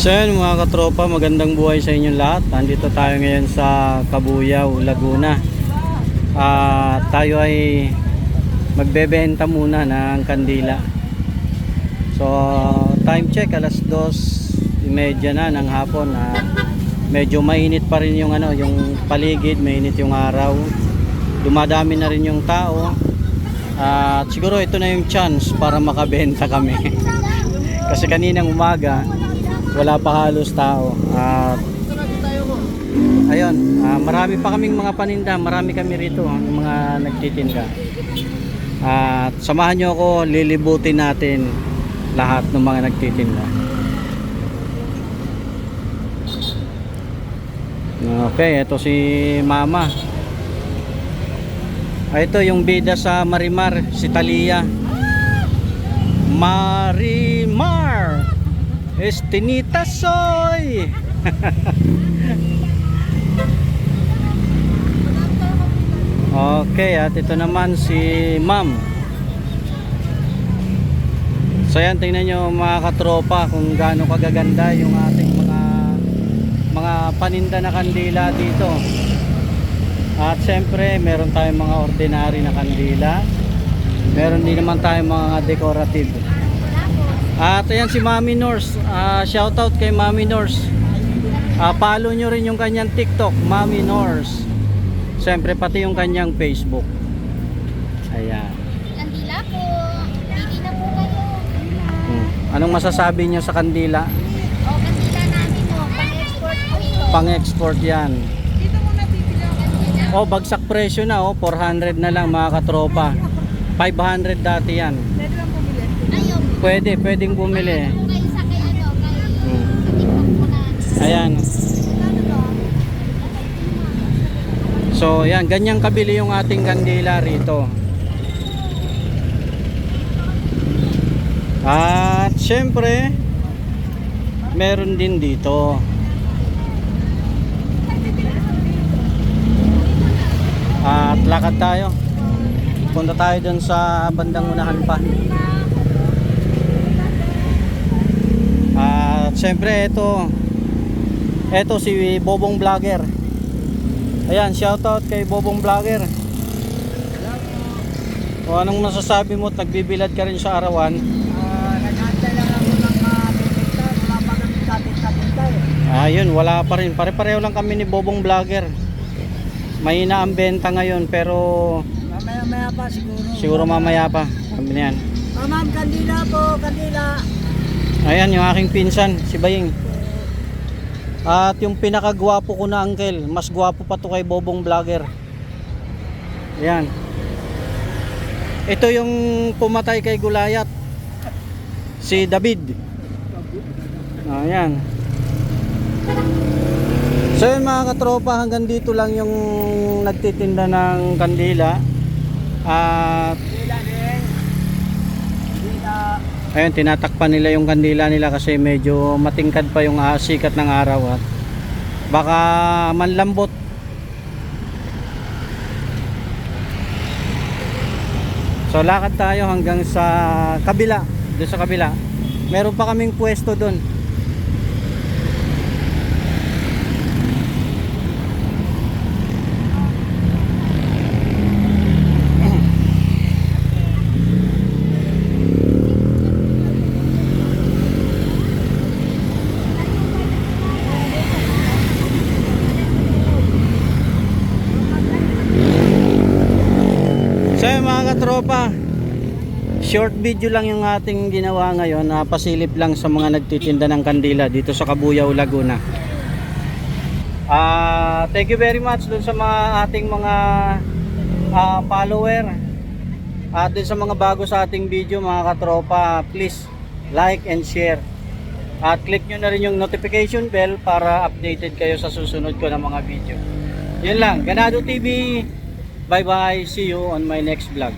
So yun mga katropa, magandang buhay sa inyong lahat. Nandito tayo ngayon sa Kabuyaw, Laguna. Ah, tayo ay magbebenta muna ng kandila. So time check alas 2:30 na ng hapon at medyo mainit pa rin yung ano, yung paligid, mainit yung araw. Dumadami na rin yung tao. At siguro ito na yung chance para makabenta kami. Kasi kaninang umaga, wala pa halos tao. At ayun, ah, marami pa kaming mga paninda, marami kami rito, yung mga nagtitinda. At samahan nyo ako, lilibutin natin lahat ng mga nagtitinda. Okay, ito si Mama. Ah, ito yung bida sa Marimar, si Talia. Marimar! Estinita soy! okay, at ito naman si Ma'am. So yan, tingnan nyo mga katropa kung gaano kagaganda yung ating mga mga paninda na kandila dito. At syempre, meron tayong mga ordinary na kandila. Meron din naman tayong mga decorative. At ayan si Mami Nors. Ah, shoutout kay Mami Nors. Ah, follow nyo rin yung kanyang TikTok, Mami Nors. Siyempre pati yung kanyang Facebook. Ayan. Kandila po. Pili na po kayo. Hmm. Anong masasabi niyo sa kandila? O, kandila namin mo. Pang-export po ito. Pang-export yan. Dito muna pipili ang kandila. Oh, bagsak presyo na oh. 400 na lang mga katropa. 500 dati yan. Ayaw. Pwede, pwedeng bumili. Hmm. Ayan. So, yan, ganyang kabili yung ating kandila rito. At syempre, meron din dito. At lakad tayo. Punta tayo dun sa bandang unahan pa. At syempre, ito. Ito si Bobong Vlogger. Ayan, shoutout kay Bobong Vlogger. O anong masasabi mo at nagbibilad ka rin sa arawan? Ah, nag-antay lang ako ng mga bibigta. Wala pa kami kapit-kapita eh. Ayun, wala pa rin. Pare-pareho lang kami ni Bobong Vlogger. Mahina ang benta ngayon pero Mamaya-maya pa siguro. siguro mamaya pa. Sabi na yan. Ah, ma'am, kandila po, kandila. Ayan, yung aking pinsan, si Baying. At yung pinakagwapo ko na uncle, mas gwapo pa to kay Bobong Vlogger. Ayan. Ito yung pumatay kay Gulayat. Si David. Ayan. So yun mga katropa, hanggang dito lang yung nagtitinda ng kandila. At. Ayun, tinatakpan nila yung kandila nila kasi medyo matingkad pa yung ah, sikat ng araw at baka manlambot. So lakad tayo hanggang sa kabila, doon sa kabila. Meron pa kaming pwesto doon. So yun, mga katropa, short video lang yung ating ginawa ngayon na pasilip lang sa mga nagtitinda ng kandila dito sa Kabuyaw, Laguna. Ah, thank you very much dun sa mga ating mga ah, follower. At dun sa mga bago sa ating video mga katropa, please like and share. At click nyo na rin yung notification bell para updated kayo sa susunod ko ng mga video. Yun lang, Ganado TV. Bye bye, see you on my next vlog.